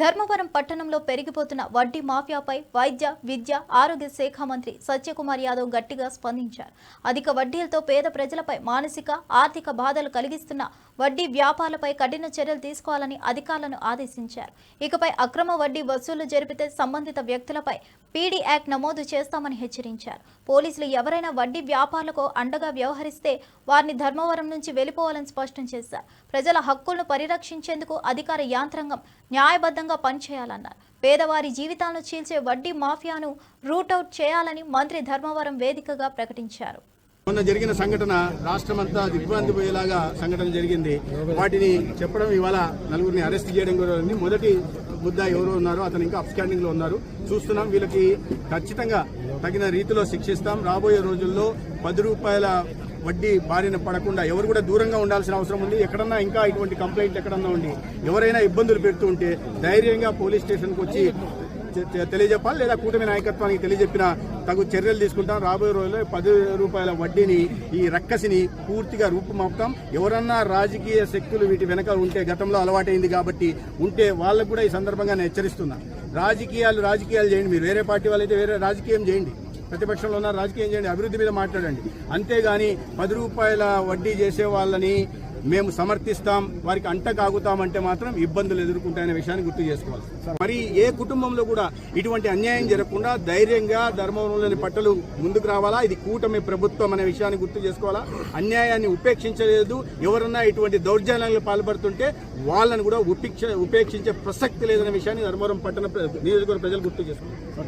ధర్మవరం పట్టణంలో పెరిగిపోతున్న వడ్డీ మాఫియాపై వైద్య విద్య ఆరోగ్య శాఖ మంత్రి సత్యకుమార్ యాదవ్ గట్టిగా స్పందించారు. అధిక వడ్డీలతో పేద ప్రజలపై మానసిక ఆర్థిక బాధలు కలిగిస్తున్న వడ్డీ వ్యాపారాలపై కఠిన చర్యలు తీసుకోవాలని అధికారులను ఆదేశించారు. ఇకపై అక్రమ వడ్డీ వసూలు జరిపితే సంబంధిత వ్యక్తులపై పీడీ యాక్ట్ నమోదు చేస్తామని హెచ్చరించారు. పోలీసులు ఎవరైనా వడ్డీ వ్యాపారులకు అండగా వ్యవహరిస్తే వారిని ధర్మవరం నుంచి వెళ్ళిపోవాలని స్పష్టం చేశారు. ప్రజల హక్కులను పరిరక్షించేందుకు అధికార యాంత్రాంగం న్యాయబద్ధంగా పనిచేయాలన్నారు. పేదవారి జీవితాలను చీల్చే వడ్డీ మాఫియాను రూట్అవుట్ చేయాలని మంత్రి ధర్మవరం వేదికగా ప్రకటించారు. మొన్న జరిగిన సంఘటన రాష్ట్రమంతా దిగ్భ్రాంతి పోయేలాగా సంఘటన జరిగింది. వాటిని చెప్పడం ఇవాళ నలుగురిని అరెస్ట్ చేయడం కూడా మొదటి ముద్దా ఎవరు ఉన్నారో అతను ఇంకా అప్స్టాండింగ్లో ఉన్నారు. చూస్తున్నాం వీళ్ళకి ఖచ్చితంగా తగిన రీతిలో శిక్షిస్తాం. రాబోయే రోజుల్లో పది రూపాయల వడ్డీ బారిన పడకుండా ఎవరు కూడా దూరంగా ఉండాల్సిన అవసరం ఉంది. ఎక్కడన్నా ఇంకా ఇటువంటి కంప్లైంట్ ఎక్కడన్నా ఉండి ఎవరైనా ఇబ్బందులు పెడుతూ ఉంటే ధైర్యంగా పోలీస్ స్టేషన్కి వచ్చి తెలియజెప్పాలి. లేదా కూటమి నాయకత్వానికి తెలియజెప్పిన తగు చర్యలు తీసుకుంటాం. రాబోయే రోజుల్లో పది రూపాయల వడ్డీని ఈ రక్కసిని పూర్తిగా రూపుమాపుతాం. ఎవరన్నా రాజకీయ శక్తులు వీటి వెనక ఉంటే గతంలో అలవాటైంది కాబట్టి ఉంటే వాళ్ళకు కూడా ఈ సందర్భంగా నేను హెచ్చరిస్తున్నా. రాజకీయాలు రాజకీయాలు చేయండి మీరు. వేరే పార్టీ వాళ్ళైతే వేరే రాజకీయం చేయండి. ప్రతిపక్షంలో ఉన్న రాజకీయం చేయండి అభివృద్ధి మీద మాట్లాడండి. అంతేగాని పది రూపాయల వడ్డీ చేసే వాళ్ళని మేము సమర్థిస్తాం వారికి అంట కాగుతామంటే మాత్రం ఇబ్బందులు ఎదుర్కొంటాయనే విషయాన్ని గుర్తు చేసుకోవాలి. మరి ఏ కుటుంబంలో కూడా ఇటువంటి అన్యాయం జరగకుండా ధైర్యంగా ధర్మవరంలోని పట్టలు ముందుకు రావాలా? ఇది కూటమి ప్రభుత్వం అనే విషయాన్ని గుర్తు చేసుకోవాలా? అన్యాయాన్ని ఉపేక్షించలేదు. ఎవరన్నా ఇటువంటి దౌర్జన్యాలకు పాల్పడుతుంటే వాళ్ళని కూడా ఉపేక్ష ఉపేక్షించే ప్రసక్తి లేదనే విషయాన్ని ధర్మవరం పట్టణ నియోజకవర్గ ప్రజలు గుర్తు చేసుకోవాలి.